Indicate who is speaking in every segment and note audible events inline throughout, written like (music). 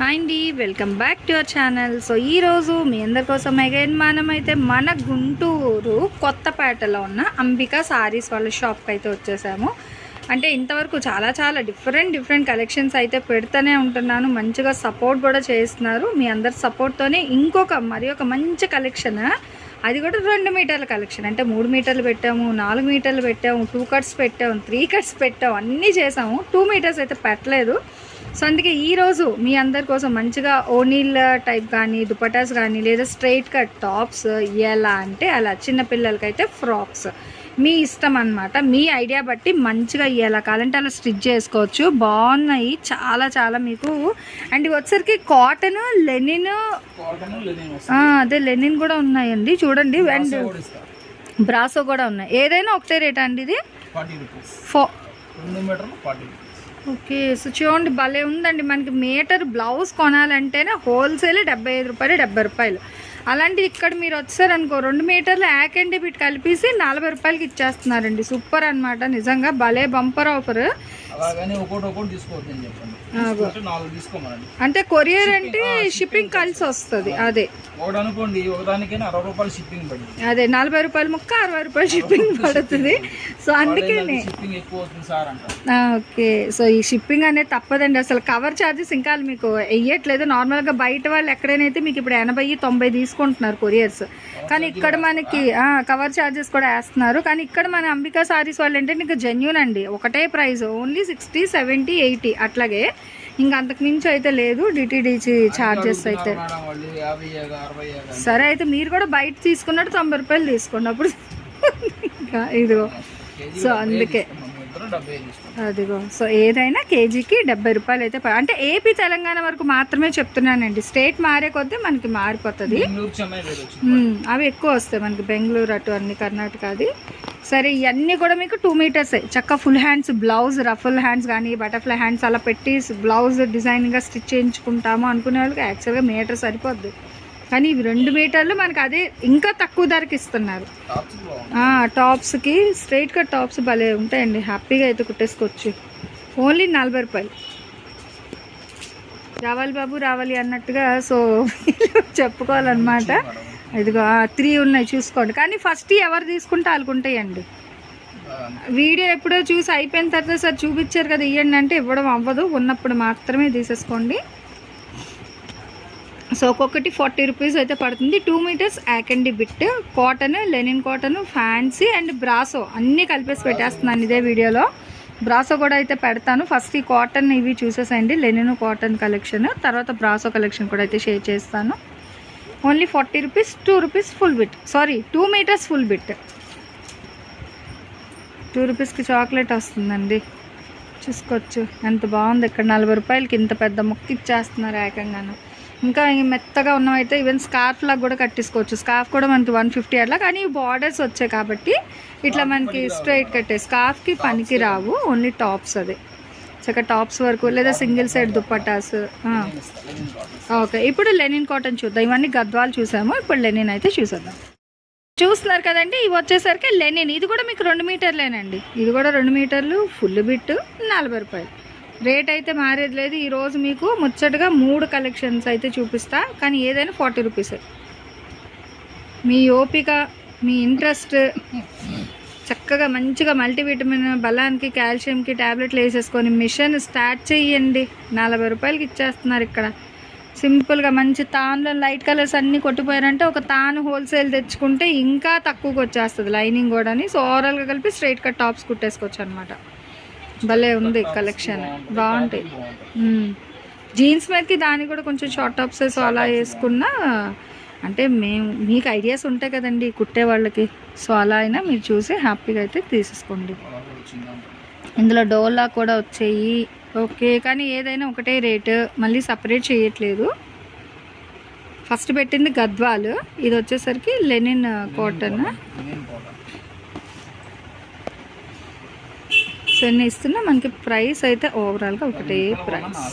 Speaker 1: Hi అండి welcome back to our channel. So ఈరోజు మీ అందరి కోసం అగైన్ మనమైతే మన గుంటూరు కొత్తపేటలో ఉన్న అంబికా సారీస్ వాళ్ళ షాప్కి అయితే వచ్చేసాము. అంటే ఇంతవరకు చాలా చాలా డిఫరెంట్ డిఫరెంట్ కలెక్షన్స్ అయితే పెడుతూనే ఉంటున్నాను. మంచిగా సపోర్ట్ కూడా చేస్తున్నారు. మీ అందరి సపోర్ట్తోనే ఇంకొక మరి ఒక మంచి కలెక్షన్ అది కూడా రెండు మీటర్ల కలెక్షన్ అంటే మూడు మీటర్లు పెట్టాము నాలుగు మీటర్లు పెట్టాము టూ కట్స్ పెట్టాము త్రీ కట్స్ పెట్టాము అన్నీ చేసాము. టూ మీటర్స్ అయితే పెట్టలేదు. సో అందుకే ఈరోజు మీ అందరి కోసం మంచిగా ఓనీల్ టైప్ కానీ దుపటాస్ కానీ లేదా స్ట్రైట్ కట్ టాప్స్ ఎలా అంటే అలా చిన్న పిల్లలకైతే ఫ్రాక్స్. మీ ఇష్టం అనమాట మీ ఐడియా బట్టి మంచిగా ఎలా కావాలంటే అలా స్టిచ్ చేసుకోవచ్చు. బాగున్నాయి చాలా చాలా మీకు. అండ్ ఇవి వచ్చరికి కాటన్ లెనిన్ అదే లెనిన్ కూడా ఉన్నాయండి. చూడండి. అండ్ బ్రాసో కూడా ఉన్నాయి. ఏదైనా ఒకటే రేట్ అండి ఇది? ఫో ఓకే సో చూడండి భలే ఉందండి. మనకి మీటర్ బ్లౌజ్ కొనాలంటేనే హోల్సేల్ డెబ్బై ఐదు రూపాయలు డెబ్బై రూపాయలు. అలాంటి ఇక్కడ మీరు వచ్చారనుకో రెండు మీటర్లు యాక్ అండ్ బిట్ కలిపేసి నలభై రూపాయలకి ఇచ్చేస్తున్నారండి. సూపర్ అన్నమాట. నిజంగా భలే బంపర్ ఆఫర్.
Speaker 2: అలాగని ఒకటి ఒకటి తీసుకోవద్దు అని చెప్పండి.
Speaker 1: ఆగు.
Speaker 2: తీసుకుంటే నాలుగు తీసుకోమనండి.
Speaker 1: అంటే కొరియర్ అంటే షిప్పింగ్ కలిసి వస్తుంది అదే.
Speaker 2: ఒకటి అనుకోండి ఒకదానికైనా అరవై రూపాయలు షిప్పింగ్ పడింది.
Speaker 1: అదే నలభై రూపాయలు ముక్క అరవై రూపాయలు షిప్పింగ్ పడుతుంది. సో అందుకనే
Speaker 2: షిప్పింగ్ ఎక్కువ అవుతుంది సార్ అంటారు.
Speaker 1: ఆ, ఓకే. సో ఈ షిప్పింగ్ అనేది తప్పదండి. అసలు కవర్ ఛార్జెస్ ఇంకా మీకు వెయ్యట్లేదు నార్మల్గా బయట వాళ్ళు ఎక్కడైనా అయితే మీకు ఇప్పుడు ఎనభై తొంభై తీసుకుంటున్నారు కొరియర్స్ కానీ ఇక్కడ మనకి కవర్ ఛార్జెస్ కూడా వేస్తున్నారు. కానీ ఇక్కడ మన అంబికా సారీస్ వాళ్ళు ఏంటంటే ఇంకా జెన్యున్ అండి. ఒకటే price only sixty seventy eighty అట్లాగే ఇంకా అంతకు మించి అయితే లేదు డిటీడీసీ ఛార్జెస్ అయితే. సరే అయితే మీరు కూడా బయట తీసుకున్నట్టు తొంభై రూపాయలు తీసుకోండి. అప్పుడు ఇంకా ఇదిగో. సో అందుకే. అదిగో. సో ఏదైనా కేజీకి డెబ్బై రూపాయలు అయితే అంటే ఏపీ తెలంగాణ వరకు మాత్రమే చెప్తున్నానండి. స్టేట్ మారే కొద్దీ మనకి మారిపోతుంది. అవి ఎక్కువ వస్తాయి మనకి. బెంగళూరు అటు అన్ని కర్ణాటక అది. సరే ఇవన్నీ కూడా మీకు టూ మీటర్స్ చక్క full hands blouse ruffle hands కానీ బటర్ఫ్లై హ్యాండ్స్ అలా పెట్టి బ్లౌజ్ డిజైన్గా స్టిచ్ చేయించుకుంటాము అనుకునే వాళ్ళకి యాక్చువల్గా మీటర్ సరిపోద్ది. కానీ ఇవి రెండు మీటర్లు మనకి అదే ఇంకా తక్కువ ధరకి ఇస్తున్నారు. టాప్స్కి స్ట్రైట్ కట్ టాప్స్ భలే ఉంటాయండి. హ్యాపీగా అయితే కుట్టేసుకోవచ్చు. ఓన్లీ నలభై రూపాయలు. రావాలి బాబు రావాలి అన్నట్టుగా సో (laughs) చెప్పుకోవాలన్నమాట. ఇదిగో త్రీ ఉన్నాయి చూసుకోండి. కానీ ఫస్ట్ ఎవరు తీసుకుంటే వాళ్ళకు ఉంటాయండి. వీడియో ఎప్పుడో చూసి అయిపోయిన తర్వాత సార్ చూపించారు కదా ఇవ్వండి అంటే ఇవ్వడం అవ్వదు. ఉన్నప్పుడు మాత్రమే తీసేసుకోండి. సో ఒక్కొక్కటి ఫార్టీ రూపీస్ అయితే పడుతుంది. Two metres యాకండి bit cotton linen cotton fancy and brasso అన్నీ కలిపేసి పెట్టేస్తున్నాను ఇదే వీడియోలో. బ్రాసో కూడా అయితే పెడతాను. ఫస్ట్ ఈ కాటన్ ఇవి చూసేసండి లెనిన్ కాటన్ కలెక్షన్ తర్వాత బ్రాసో కలెక్షన్ కూడా అయితే షేర్ చేస్తాను. Only forty rupees two rupees full bit sorry two metres full bit two రూపీస్కి చాక్లెట్ వస్తుందండి. చూసుకోవచ్చు. ఎంత బాగుంది ఇక్కడ. నలభై రూపాయలకి ఇంత పెద్ద మొక్క ఇచ్చేస్తున్నారు ఏకంగాను. ఇంకా మెత్తగా ఉన్నవైతే ఈవెన్ స్కార్ఫ్ లాగా కూడా కట్టేసుకోవచ్చు. స్కార్ఫ్ కూడా మనకి వన్ ఫిఫ్టీ అట్లా. కానీ బార్డర్స్ వచ్చాయి కాబట్టి ఇట్లా మనకి స్ట్రైట్ కట్టే. స్కార్ఫ్కి పనికి రావు. ఓన్లీ టాప్స్ అదే. చక్కగా టాప్స్ వరకు లేదా సింగిల్ సైడ్ దుప్పటాస్ ఓకే ఇప్పుడు లెనిన్ కాటన్ చూద్దాం. ఇవన్నీ గద్వాలు చూసాము ఇప్పుడు లెనిన్ అయితే చూసేద్దాం. చూస్తున్నారు కదండి ఇవి వచ్చేసరికి లెనిన్. ఇది కూడా మీకు రెండు మీటర్లేనండి. ఇది కూడా రెండు మీటర్లు ఫుల్ బిట్ నలభై రూపాయలు. రేట్ అయితే మారేది లేదు. ఈరోజు మీకు ముచ్చటగా మూడు కలెక్షన్స్ అయితే చూపిస్తా కానీ ఏదైనా ఫార్టీ రూపీసే. మీ ఓపిక మీ ఇంట్రెస్ట్ చక్కగా మంచిగా మల్టీవిటమిన్ బలానికి కాల్షియంకి ట్యాబ్లెట్లు వేసేసుకొని మిషన్ స్టార్ట్ చేయండి నలభై రూపాయలకి ఇచ్చేస్తున్నారు ఇక్కడ. సింపుల్గా మంచి తాన్లో లైట్ కలర్స్ అన్నీ కొట్టిపోయారంటే ఒక తాను హోల్సేల్ తెచ్చుకుంటే ఇంకా తక్కువకి వచ్చేస్తుంది. లైనింగ్ కూడా సో ఓవరాల్గా కలిపి స్ట్రైట్ కట్ టాప్స్ కుట్టేసుకోవచ్చు అనమాట భలే ఉంది కలెక్షన్. బాగుంటాయి. జీన్స్ మీదకి దాన్ని కూడా కొంచెం షార్ట్ టాప్స్ అలా వేసుకున్నా అంటే మేము మీకు ఐడియాస్ ఉంటాయి కదండి కుట్టే వాళ్ళకి. సో అలా అయినా మీరు చూసి హ్యాపీగా అయితే తీసేసుకోండి. ఇందులో డోలా కూడా వచ్చాయి. ఓకే కానీ ఏదైనా ఒకటే రేటు. మళ్ళీ సపరేట్ చేయట్లేదు. ఫస్ట్ పెట్టింది గద్వాలు. ఇది వచ్చేసరికి లెనిన్ కాటన్. సో ఎన్ని ఇస్తున్నా. మనకి ప్రైస్ అయితే ఓవరాల్గా ఒకటే ప్రైస్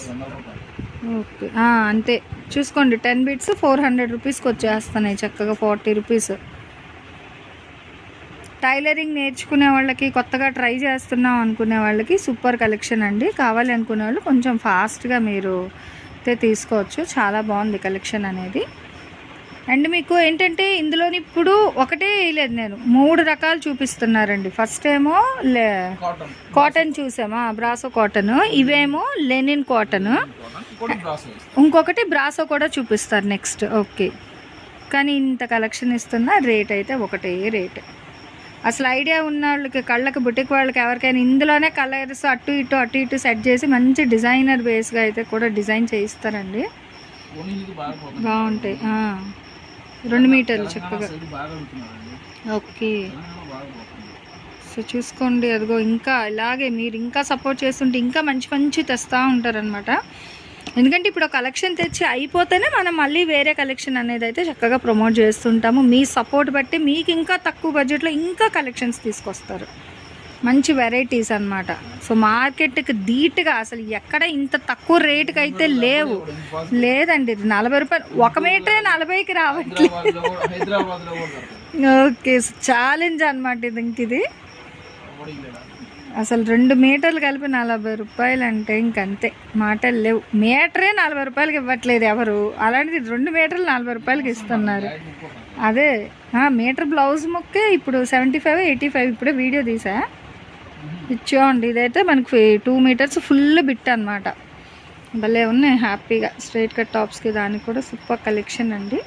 Speaker 1: ఓకే అంతే. చూసుకోండి టెన్ బిట్స్ ఫోర్ హండ్రెడ్ రూపీస్కి వచ్చేస్తున్నాయి చక్కగా ఫార్టీ రూపీస్ టైలరింగ్ నేర్చుకునే వాళ్ళకి కొత్తగా ట్రై చేస్తున్నాం అనుకునే వాళ్ళకి సూపర్ కలెక్షన్ అండి. కావాలి అనుకునే వాళ్ళు కొంచెం ఫాస్ట్గా మీరు అయితే తీసుకోవచ్చు. చాలా బాగుంది కలెక్షన్ అనేది. అండ్ మీకు ఏంటంటే ఇందులోని ఇప్పుడు ఒకటే వేయలేదు నేను. మూడు రకాలు చూపిస్తున్నారండి. ఫస్ట్ ఏమో
Speaker 2: కాటన్
Speaker 1: చూసామా? బ్రాసో కాటన్ ఇవేమో లెనిన్ కాటన్ ఇంకొకటి బ్రాసో కూడా చూపిస్తారు నెక్స్ట్ ఓకే కానీ ఇంత కలెక్షన్ ఇస్తున్న రేట్ అయితే ఒకటే రేట్ అసలు ఐడియా ఉన్న వాళ్ళకి కళ్ళకి బుటిక్ వాళ్ళకి ఎవరికైనా ఇందులోనే కలర్స్ అటు ఇటు అటు ఇటు సెట్ చేసి మంచి డిజైనర్ బేస్గా అయితే కూడా డిజైన్ చేయిస్తారండి. బాగుంటాయి. రెండు మీటర్లు చక్కగా. ఓకే. సో చూసుకోండి అదిగో ఇంకా ఇలాగే మీరు ఇంకా సపోర్ట్ చేస్తుంటే ఇంకా మంచి మంచి తెస్తూ ఉంటారనమాట ఎందుకంటే ఇప్పుడు కలెక్షన్ తెచ్చి అయిపోతేనే మనం మళ్ళీ వేరే కలెక్షన్ అనేది అయితే చక్కగా ప్రమోట్ చేస్తుంటాము. మీ సపోర్ట్ బట్టి మీకు ఇంకా తక్కువ బడ్జెట్లో ఇంకా కలెక్షన్స్ తీసుకొస్తారు. మంచి వెరైటీస్ అన్నమాట. సో మార్కెట్కి ధీటుగా అసలు ఎక్కడ ఇంత తక్కువ రేటుకి అయితే లేవు. లేదండి ఇది నలభై రూపాయలు. ఒక మీటరే నలభైకి రావట్లేదు ఓకే ఛాలెంజ్ అనమాట ఇది ఇంక ఇది. అసలు రెండు మీటర్లు కలిపి నలభై రూపాయలు అంటే ఇంకంతే మాటలు లేవు. మీటరే నలభై రూపాయలకి ఇవ్వట్లేదు ఎవరు. అలాంటిది రెండు మీటర్లు నలభై రూపాయలకి ఇస్తున్నారు. అదే మీటర్ బ్లౌజ్ ముక్కే ఇప్పుడు సెవెంటీ ఫైవ్ ఎయిటీ ఫైవ్ ఇప్పుడే వీడియో తీసా. ఇచ్చోండి ఇదైతే మనకి టూ మీటర్స్ ఫుల్ బిట్ అనమాట భలే ఉన్నాయి. హ్యాపీగా. స్ట్రైట్ కట్ టాప్స్కి దానికి కూడా సూపర్ కలెక్షన్ అండి.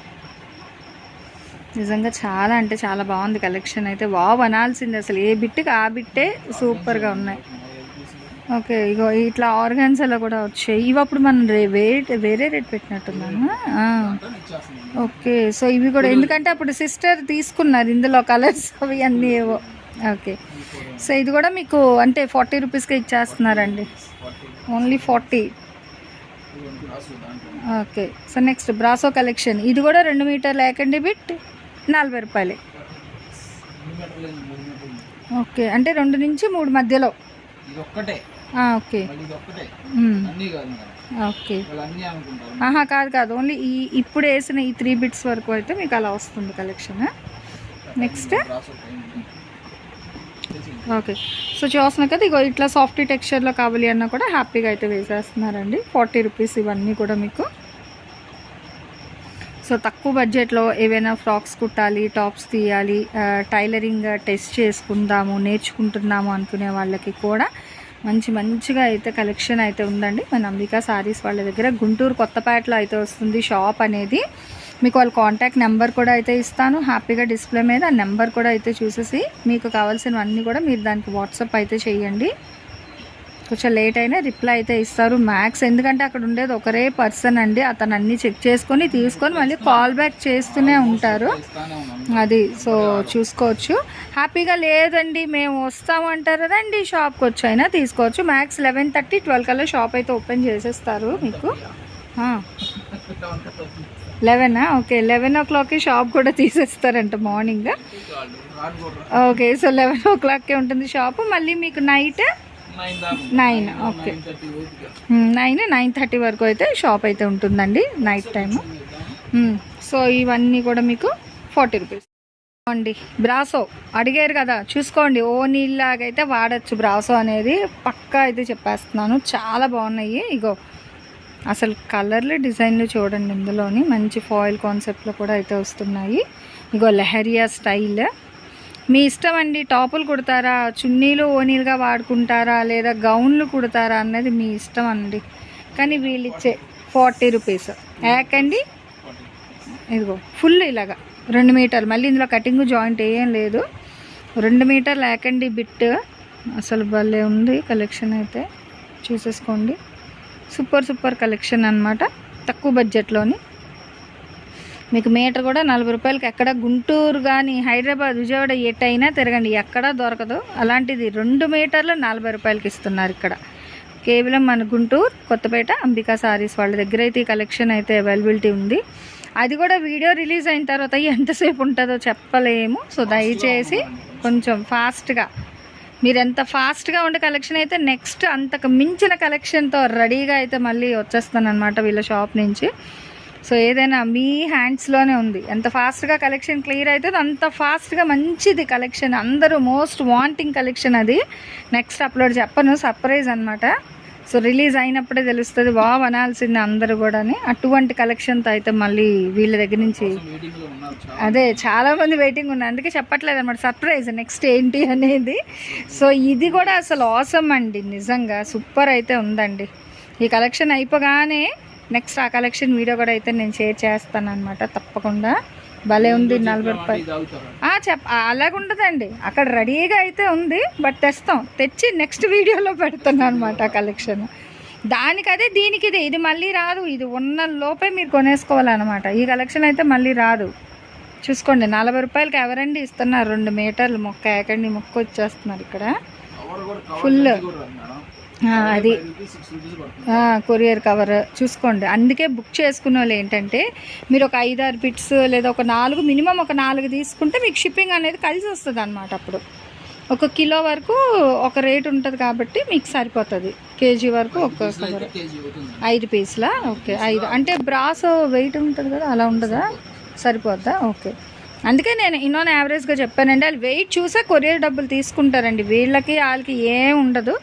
Speaker 1: నిజంగా చాలా అంటే చాలా బాగుంది కలెక్షన్ అయితే. వావ్ అనాల్సింది అసలు. ఏ బిట్కి ఆ బిట్టే సూపర్గా ఉన్నాయి. ఓకే ఇగో ఇట్లా ఆర్గాన్స్లో కూడా వచ్చాయి. ఇవి అప్పుడు మనం రే వేరే వేరే రేట్ పెట్టినట్టున్నాను ఓకే సో ఇవి కూడా ఎందుకంటే అప్పుడు సిస్టర్ తీసుకున్నారు ఇందులో కలర్స్ అవి అన్నీ ఏవో. ఓకే. సో ఇది కూడా మీకు అంటే ఫార్టీ రూపీస్కి ఇచ్చేస్తున్నారండి. Only forty okay. So next brasso collection ఇది కూడా రెండు మీటర్ లేకండి బిట్ నలభై రూపాయలే.
Speaker 2: మీటర్లు మీటర్లు.
Speaker 1: ఓకే. అంటే రెండు నుంచి మూడు మధ్యలో. ఓకే. ఓకే. ఆహా కాదు కాదు. ఓన్లీ ఈ ఇప్పుడు వేసిన ఈ త్రీ బిట్స్ వరకు అయితే మీకు అలా వస్తుంది కలెక్షన్ నెక్స్ట్
Speaker 2: బ్రాస్ ఒకటి అయింది. తెలిసింది.
Speaker 1: ఓకే. సో చూస్తున్నా కదా ఇగో ఇట్లా సాఫ్ట్ టెక్స్చర్లో కావాలి అన్నా కూడా హ్యాపీగా అయితే వేసేస్తున్నారండి. ఫార్టీ రూపీస్ ఇవన్నీ కూడా మీకు. సో తక్కువ బడ్జెట్లో ఏవైనా ఫ్రాక్స్ కుట్టాలి టాప్స్ తీయాలి టైలరింగ్ టెస్ట్ చేసుకుందాము నేర్చుకుంటున్నాము అనుకునే వాళ్ళకి కూడా మంచి మంచిగా అయితే కలెక్షన్ అయితే ఉందండి. మన అంబికా సారీస్ వాళ్ళ దగ్గర గుంటూరు కొత్తపేటలో అయితే వస్తుంది షాప్ అనేది. మీకు వాళ్ళ కాంటాక్ట్ నెంబర్ కూడా అయితే ఇస్తాను. హ్యాపీగా డిస్ప్లే మీద ఆ నెంబర్ కూడా అయితే చూసేసి మీకు కావాల్సినవన్నీ కూడా మీరు దానికి వాట్సాప్ అయితే చేయండి. కొంచెం లేట్ అయినా రిప్లై అయితే ఇస్తారు మ్యాక్స్ ఎందుకంటే అక్కడ ఉండేది ఒకరే పర్సన్ అండి. అతను అన్నీ చెక్ చేసుకొని తీసుకొని మళ్ళీ కాల్ బ్యాక్ చేస్తూనే ఉంటారు. అది సో చూసుకోవచ్చు. హ్యాపీగా లేదండి మేము వస్తాము అంటారు. రండి షాప్కి వచ్చి అయినా తీసుకోవచ్చు. మ్యాక్స్ లెవెన్ థర్టీ ట్వెల్వ్ కల్లా షాప్ అయితే ఓపెన్ చేసేస్తారు మీకు. లెవెనా? ఓకే లెవెన్ ఓ క్లాక్కి షాప్ కూడా తీసేస్తారంట మార్నింగ్. ఓకే సో లెవెన్ ఓ క్లాక్కే ఉంటుంది షాప్. మళ్ళీ మీకు night?
Speaker 2: Nine
Speaker 1: okay.
Speaker 2: Nine
Speaker 1: nine nine thirty వరకు అయితే షాప్ అయితే ఉంటుందండి నైట్ టైము. సో ఇవన్నీ కూడా మీకు ఫార్టీ రూపీస్. అండి బ్రాసో. అడిగారు కదా చూసుకోండి ఓ నీళ్ళలాగైతే వాడచ్చు బ్రాసో అనేది. పక్కా అయితే చెప్పేస్తున్నాను చాలా బాగున్నాయి ఇగో. అసలు కలర్లు డిజైన్లు చూడండి ఇందులోని. మంచి ఫాయిల్ కాన్సెప్ట్లో కూడా అయితే వస్తున్నాయి. ఇంకో లెహరియా స్టైల్. మీ ఇష్టం అండి టాపులు కుడతారా చున్నీలు ఓనీలుగా వాడుకుంటారా లేదా గౌన్లు కుడతారా అన్నది మీ ఇష్టం అండి. కానీ వీళ్ళు ఇచ్చే ఫార్టీ రూపీస్. యాకండి ఇదిగో ఫుల్ ఇలాగా. రెండు మీటర్లు. మళ్ళీ ఇందులో కటింగ్ జాయింట్ ఏం లేదు. రెండు మీటర్లు యాకండి బిట్. అసలు భలే ఉంది కలెక్షన్ అయితే. చూసేసుకోండి. సూపర్ సూపర్ కలెక్షన్ అన్నమాట. తక్కువ బడ్జెట్లోని. మీకు మీటర్ కూడా నలభై రూపాయలకి ఎక్కడ గుంటూరు కానీ హైదరాబాద్ విజయవాడ ఎటైనా తిరగండి. ఎక్కడా దొరకదు. అలాంటిది రెండు మీటర్లు నలభై రూపాయలకి ఇస్తున్నారు ఇక్కడ. కేవలం మన గుంటూరు కొత్తపేట అంబికా సారీస్ వాళ్ళ దగ్గర అయితే ఈ కలెక్షన్ అయితే అవైలబిలిటీ ఉంది. అది కూడా వీడియో రిలీజ్ అయిన తర్వాత ఎంతసేపు ఉంటుందో చెప్పలేము. సో దయచేసి కొంచెం ఫాస్ట్గా మీరు ఎంత ఫాస్ట్గా ఉండే కలెక్షన్ అయితే నెక్స్ట్ అంతకు మించిన కలెక్షన్తో రెడీగా అయితే మళ్ళీ వచ్చేస్తానమాట వీళ్ళ షాప్ నుంచి. సో ఏదైనా మీ హ్యాండ్స్లోనే ఉంది. ఎంత ఫాస్ట్గా కలెక్షన్ క్లియర్ అయితే అంత ఫాస్ట్గా మంచిది కలెక్షన్. అందరూ మోస్ట్ వాంటింగ్ కలెక్షన్ అది. నెక్స్ట్ అప్లోడ్ చెప్పను. సర్ప్రైజ్ అనమాట సో రిలీజ్ అయినప్పుడే తెలుస్తుంది. బాగా అనాల్సింది అందరూ కూడా అటువంటి కలెక్షన్తో అయితే మళ్ళీ వీళ్ళ దగ్గర నుంచి అదే చాలా మంది వెయిటింగ్ ఉన్నారు. అందుకే చెప్పట్లేదు అనమాట సర్ప్రైజ్ నెక్స్ట్ ఏంటి అనేది. సో ఇది కూడా అసలు ఆసమ్ అండి. నిజంగా సూపర్ అయితే ఉందండి. ఈ కలెక్షన్ అయిపోగానే నెక్స్ట్ ఆ కలెక్షన్ వీడియో కూడా అయితే నేను షేర్ చేస్తాను అనమాట తప్పకుండా. భలే ఉంది నలభై రూపాయలు. చెప్ అలాగుండదండి. అక్కడ రెడీగా అయితే ఉంది బట్ తెస్తాం. తెచ్చి నెక్స్ట్ వీడియోలో పెడుతున్నాను అనమాట కలెక్షన్. దానికి అదే దీనికి ఇది ఇది మళ్ళీ రాదు. ఇది ఉన్న లోపే మీరు కొనేసుకోవాలన్నమాట. ఈ కలెక్షన్ అయితే మళ్ళీ రాదు. చూసుకోండి నలభై రూపాయలకి ఎవరండి ఇస్తున్నారు? రెండు మీటర్లు మొక్క ఎక్కడి మొక్క వచ్చేస్తున్నారు ఇక్కడ.
Speaker 2: కవర్
Speaker 1: అది. కొరియర్ కవర్ చూసుకోండి. అందుకే బుక్ చేసుకున్న వాళ్ళు ఏంటంటే మీరు ఒక ఐదు ఆరు బిట్స్ లేదా ఒక నాలుగు మినిమం ఒక నాలుగు తీసుకుంటే మీకు షిప్పింగ్ అనేది కలిసి వస్తుంది అనమాట అప్పుడు. ఒక కిలో వరకు ఒక రేట్ ఉంటుంది కాబట్టి మీకు సరిపోతుంది. కేజీ వరకు ఒక ఐదు పీస్లా? ఓకే ఐదు. అంటే బ్రాస్ వెయిట్ ఉంటుంది కదా అలా ఉండదా? సరిపోద్దా? ఓకే. అందుకే నేను ఇన్నోన్ యావరేజ్గా చెప్పానండి. వాళ్ళు వెయిట్ చూసే కొరియర్ డబ్బులు తీసుకుంటారండి. వీళ్ళకి వాళ్ళకి ఏం ఉండదు.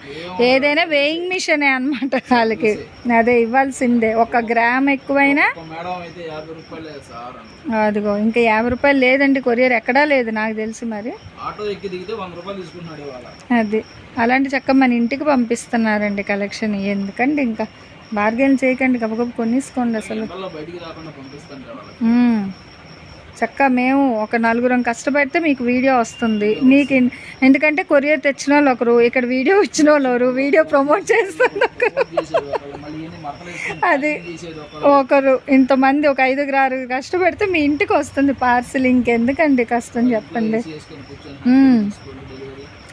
Speaker 1: ఏదైనా వేయింగ్ మిషనే అనమాట వాళ్ళకి. అదే ఇవ్వాల్సిందే. ఒక గ్రామ్ ఎక్కువైనా. అదిగో ఇంకా యాభై రూపాయలు లేదండి. కొరియర్ ఎక్కడా లేదు నాకు తెలిసి మరి. అది. అలాంటి చక్క మన ఇంటికి పంపిస్తున్నారండి కలెక్షన్ ఎందుకండి ఇంకా? బార్గెన్ చేయకండి. గబగబ కొనిసుకోండి అసలు. చక్క మేము ఒక నలుగురం కష్టపడితే మీకు వీడియో వస్తుంది మీకు ఎందుకంటే కొరియర్ తెచ్చిన వాళ్ళు ఒకరు ఇక్కడ వీడియో ఇచ్చిన వాళ్ళు ఒకరు వీడియో ప్రమోట్ చేస్తుంది అది. ఒకరు ఇంతమంది ఒక ఐదుగురు ఆరు కష్టపడితే మీ ఇంటికి వస్తుంది పార్సిల్ ఇంకెందుకండి కష్టం చెప్పండి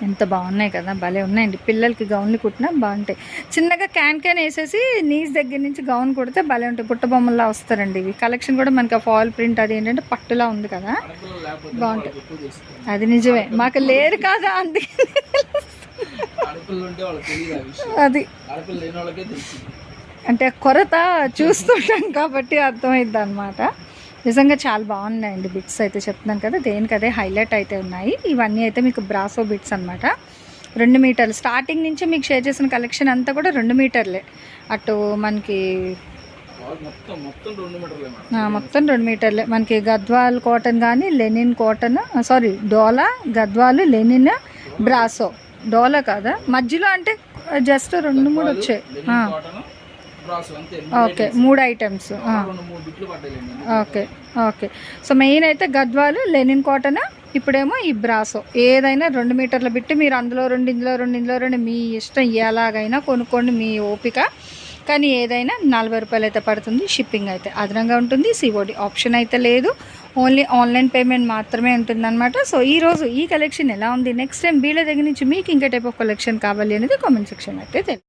Speaker 1: ఎంత బాగున్నాయి కదా భలే ఉన్నాయండి. పిల్లలకి గౌన్లు కుట్టినా బాగుంటాయి. చిన్నగా క్యాన్ క్యాన్ వేసేసి నీస్ దగ్గర నుంచి గౌన్ కుడితే భలే ఉంటాయి. పుట్ట బొమ్మల్లా వస్తారండి ఇవి. కలెక్షన్ కూడా మనకి ఫాల్ ప్రింట్ అది ఏంటంటే పట్టులా ఉంది కదా. బాగుంటాయి. అది నిజమే. మాకు లేరు కదా అందుకే అది. అంటే కొరత చూస్తుంటాం కాబట్టి అర్థమైద్ది అనమాట నిజంగా చాలా బాగున్నాయండి బిట్స్ అయితే చెప్తున్నాను కదా. దేనికి అదే హైలైట్ అయితే ఉన్నాయి. ఇవన్నీ అయితే మీకు బ్రాసో బిట్స్ అనమాట రెండు మీటర్లు స్టార్టింగ్ నుంచి మీకు షేర్ చేసిన కలెక్షన్ అంతా కూడా రెండు మీటర్లే అటు మనకి
Speaker 2: మొత్తం రెండు మీటర్లే
Speaker 1: మనకి గద్వాల్ కాటన్ కానీ లెనిన్ కాటన్ సారీ డోలా గద్వాలు లెనిన్ బ్రాసో డోలా కాదా? మధ్యలో అంటే జస్ట్ రెండు మూడు వచ్చాయి. ఓకే మూడు items okay okay so main అయితే గద్వాలు లెనిన్ కాటన్ ఇప్పుడేమో ఈ బ్రాసో. ఏదైనా రెండు మీటర్ల బిట్టి మీరు అందులో రెండు ఇందులో రెండు ఇందులో రెండు మీ ఇష్టం ఎలాగైనా కొనుక్కోండి మీ ఓపిక. కానీ ఏదైనా నలభై రూపాయలు అయితే పడుతుంది షిప్పింగ్ అయితే. అదనంగా ఉంటుంది సిఓడి ఆప్షన్ అయితే లేదు. ఓన్లీ ఆన్లైన్ పేమెంట్ మాత్రమే ఉంటుందన్నమాట. సో ఈ రోజు ఈ కలెక్షన్ ఎలా ఉంది? నెక్స్ట్ టైం వీళ్ళ దగ్గర నుంచి మీకు ఇంకా టైప్ ఆఫ్ కలెక్షన్ కావాలి అనేది కామెంట్ సెక్షన్ అయితే తెలియదు